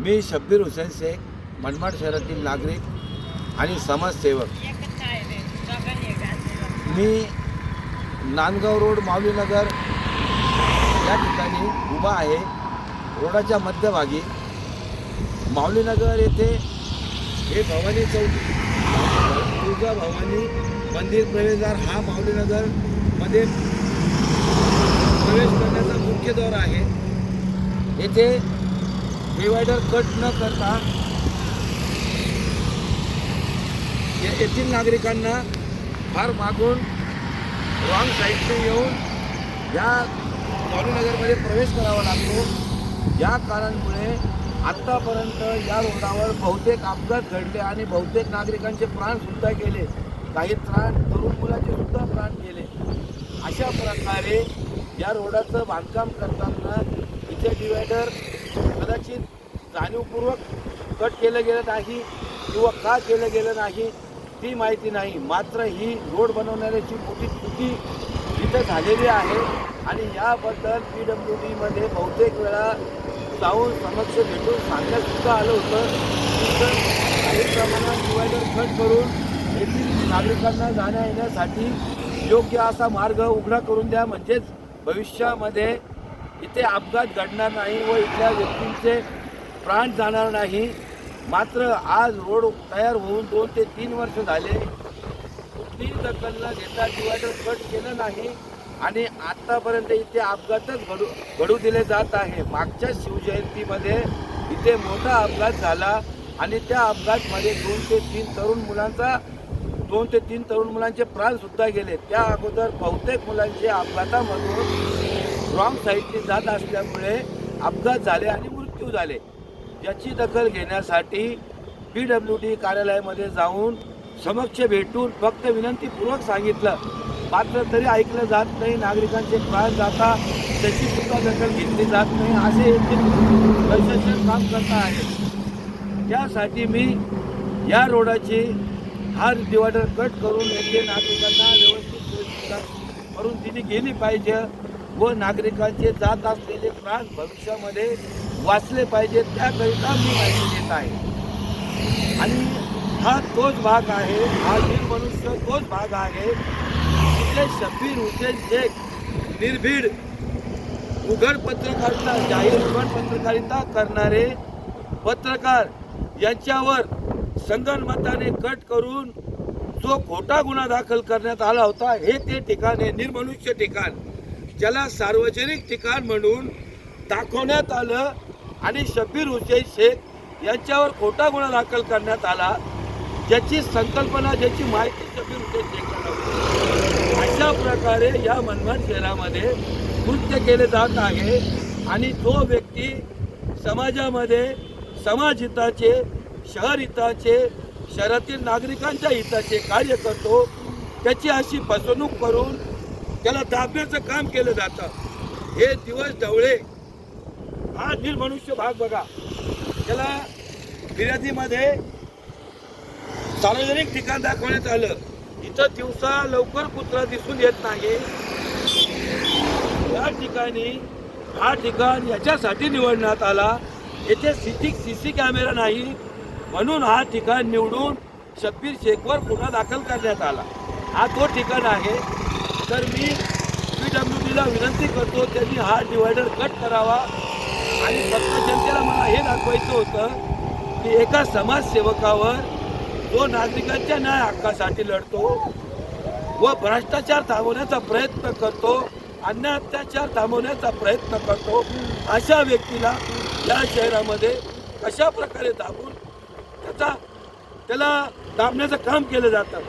मी शब्बीर हुसेन शेख मनमाड शहरातील नागरिक आणि समाजसेवक. मी नांदगाव रोड माऊलीनगर या ठिकाणी उभा आहे. रोडाच्या मध्यभागी माऊलीनगर येथे हे भवानी चौक तुळजा भवानी मंदिर प्रवेशद्वार हा माऊलीनगरमध्ये प्रवेश करण्याचा मुख्य द्वार आहे. येथे डिवायडर कट न करता या येथील नागरिकांना फार मागून रॉंग साईडने येऊन या कॉलीनगरमध्ये प्रवेश करावा लागतो. या कारणामुळे आत्तापर्यंत या रोडावर बहुतेक अपघात घडले आणि बहुतेक नागरिकांचे प्राणसुद्धा गेले. काही प्राण तरुण मुलाचे सुद्धा प्राण गेले. अशा प्रकारे या रोडाचं बांधकाम करताना इथे डिवायडर कदाचित जाणीवपूर्वक कट केलं गेलं नाही किंवा का केलं गेलं नाही ती माहिती नाही. मात्र ही रोड बनवणाऱ्याची मोठी चुकी इथं झालेली आहे आणि याबद्दल पी डब्ल्यू डीमध्ये बहुतेक वेळा जाऊन समक्ष भेटून सांगण्यातसुद्धा आलं होतं. तिथं तर काही प्रमाणात डिवायडर कट करून येथील नागरिकांना जाण्या येण्यासाठी योग्य असा मार्ग उघडा करून द्या. म्हणजेच भविष्यामध्ये इथे अपघात घडणार नाही व इथल्या व्यक्तींचे प्राण जाणार नाही. मात्र आज रोड तयार होऊन दोन ते तीन वर्ष झाले. कुठलीही दखल न घेता डिवायडर कट केलं नाही आणि आतापर्यंत इथे अपघातच घडू घडू दिले जात आहे. मागच्या शिवजयंतीमध्ये इथे मोठा अपघात झाला आणि त्या अपघातमध्ये दोन ते तीन तरुण मुलांचा दोन ते तीन तरुण मुलांचे प्राणसुद्धा गेले. त्या अगोदर बहुतेक मुलांचे अपघातामधून रॉंग साईडने जात असल्यामुळे अपघात झाले आणि मृत्यू झाले. याची दखल घेण्यासाठी पी डब्ल्यू डी कार्यालयामध्ये जाऊन समक्ष भेटून फक्त विनंतीपूर्वक सांगितलं. मात्र तरी ऐकलं जात नाही नागरिकांचे प्राण जाता त्याची सुद्धा दखल घेतली जात नाही असे येथील प्रशासन काम करता आहे. त्यासाठी मी या रोडाची हा डिवायडर कट करून येथे नागरिकांना व्यवस्थित करून दिली गेली पाहिजे. व नागरिकांचे जात असलेले प्राण भविष्यामध्ये वाचले पाहिजेत त्याकरिता मी माहिती देत आहे. आणि हा तोच भाग आहे हा मनुष्य तोच भाग आहे तिथे शब्बीर हुसेन शेख निर्भीड उघड पत्रकारिता जाहीर उघड पत्रकारिता करणारे पत्रकार यांच्यावर संगणमताने कट करून जो खोटा गुन्हा दाखल करण्यात आला होता हे ते ठिकाण आहे निर्मनुष्य ठिकाण. ज्याला सार्वजनिक ठिकाण म्हणून दाखवण्यात आलं आणि शब्बीर हुसेन शेख यांच्यावर खोटा गुन्हा दाखल करण्यात आला ज्याची संकल्पना ज्याची माहिती शब्बीर हुसेन शेखला अशा प्रकारे या मनमाड शहरामध्ये कृत्य केले जात आहे आणि जो व्यक्ती समाजामध्ये समाज हिताचे शहर हिताचे शहरातील नागरिकांच्या हिताचे कार्य करतो त्याची अशी फसवणूक करून त्याला दाबण्याचं काम केलं जातं. हे दिवस ढवळे. हा निर्मनुष्य भाग बघा. त्याला फिर्यादीमध्ये सार्वजनिक ठिकाण दाखवण्यात आलं. इथं दिवसा लवकर कुत्रा दिसून येत नाही. या ठिकाणी हा ठिकाण याच्यासाठी निवडण्यात आला. येथे सिटी सी सी कॅमेरा नाही. म्हणून हा ठिकाण निवडून शब्बीर शेखवर गुन्हा दाखल करण्यात आला. हा तो ठिकाण आहे. तर मी पी डब्ल्यू डीला विनंती करतो त्यांनी हा डिवायडर कट करावा. आणि फक्त जनतेला मला हे दाखवायचं होतं की एका समाजसेवकावर जो नागरिकांच्या न्याय हक्कासाठी लढतो व भ्रष्टाचार थांबवण्याचा प्रयत्न करतो अन्य अत्याचार थांबवण्याचा प्रयत्न करतो अशा व्यक्तीला या शहरामध्ये कशा प्रकारे दाबून त्याचा त्याला दाबण्याचं काम केलं जातं?